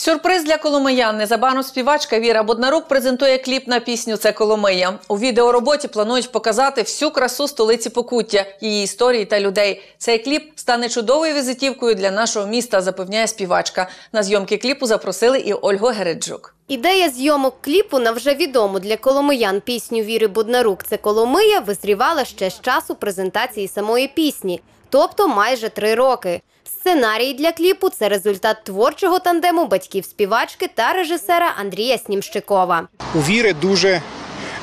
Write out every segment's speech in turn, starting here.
Сюрприз для коломиян. Незабаром співачка Віра Боднарук презентує кліп на пісню Це Коломия. У відеороботі планують показати всю красу столиці Покуття, її історії та людей. Цей кліп стане чудовою візитівкою для нашого міста, запевняє співачка. На зйомки кліпу запросили і Ольгу Гереджук. Ідея зйомок кліпу на вже відому для коломиян пісню Віри Буднарук «Це Коломия» визрівала ще з часу презентації самої пісні, тобто майже три роки. Сценарій для кліпу це результат творчого тандему батьків співачки та режисера Андрія Снімщикова. у Віри дуже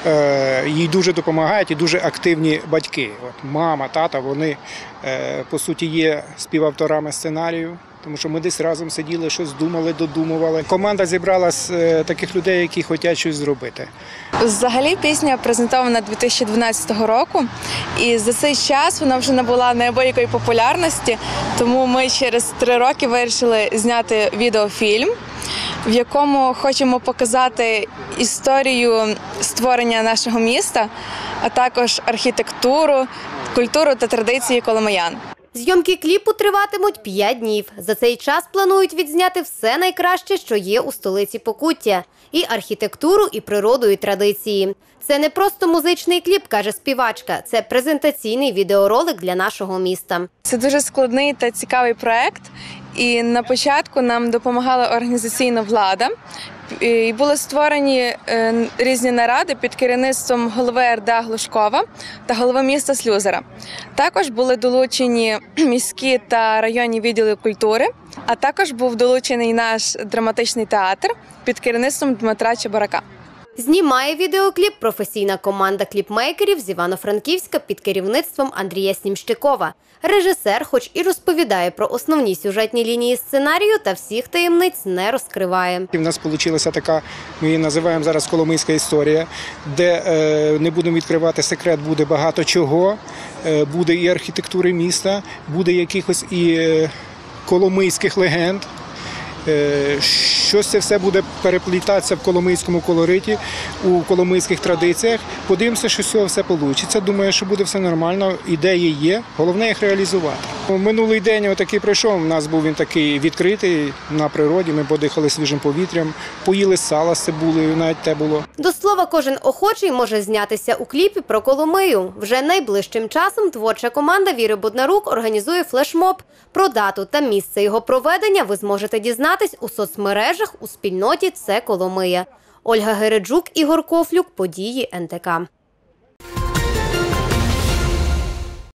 е, їй дуже допомагають і дуже активні батьки. От мама, тата, вони е, по суті є співавторами сценарію. Тому що ми десь разом сиділи, щось думали, додумували. Команда зібрала з е, таких людей, які хочуть щось зробити. Взагалі пісня презентована 2012 року, і за цей час вона вже набула неабиякої популярності. Тому ми через три роки вирішили зняти відеофільм, в якому хочемо показати історію створення нашого міста, а також архітектуру, культуру та традиції коломиян. Зйомки кліпу триватимуть 5 днів. За цей час планують відзняти все найкраще, що є у столиці Покуття – і архітектуру, і природу, і традиції. Це не просто музичний кліп, каже співачка. Це презентаційний відеоролик для нашого міста. Це дуже складний та цікавий проект. І на початку нам допомагала організаційна влада. І були створені е, різні наради під керівництвом голови РДА Глушкова та голови міста Слюзера. Також були долучені міські та районні відділи культури, а також був долучений наш драматичний театр під керівництвом Дмитра Чебарака. Знімає відеокліп професійна команда кліпмейкерів з Івано-Франківська під керівництвом Андрія Снімщикова. Режисер, хоч і розповідає про основні сюжетні лінії сценарію, та всіх таємниць не розкриває. В нас вийшла така, ми її називаємо зараз Коломийська історія, де е, не будемо відкривати секрет, буде багато чого. Е, буде і архітектури міста, буде якихось і е, коломийських легенд. Е, Щось це все буде переплітатися в коломийському колориті, у коломийських традиціях. Подивимося, що з цього все вийде. Думаю, що буде все нормально. Ідеї є. Головне їх реалізувати. Минулий день отакий пройшов. У нас був він такий відкритий на природі. Ми подихали свіжим повітрям, поїли сала з цибулею, навіть те було. До слова, кожен охочий може знятися у кліпі про Коломию. Вже найближчим часом творча команда Віри Буднарук організує флешмоб. Про дату та місце його проведення ви зможете дізнатись у соцмережах у спільноті Це Коломия. Ольга Гереджук, Ігор Кофлюк, події НТК.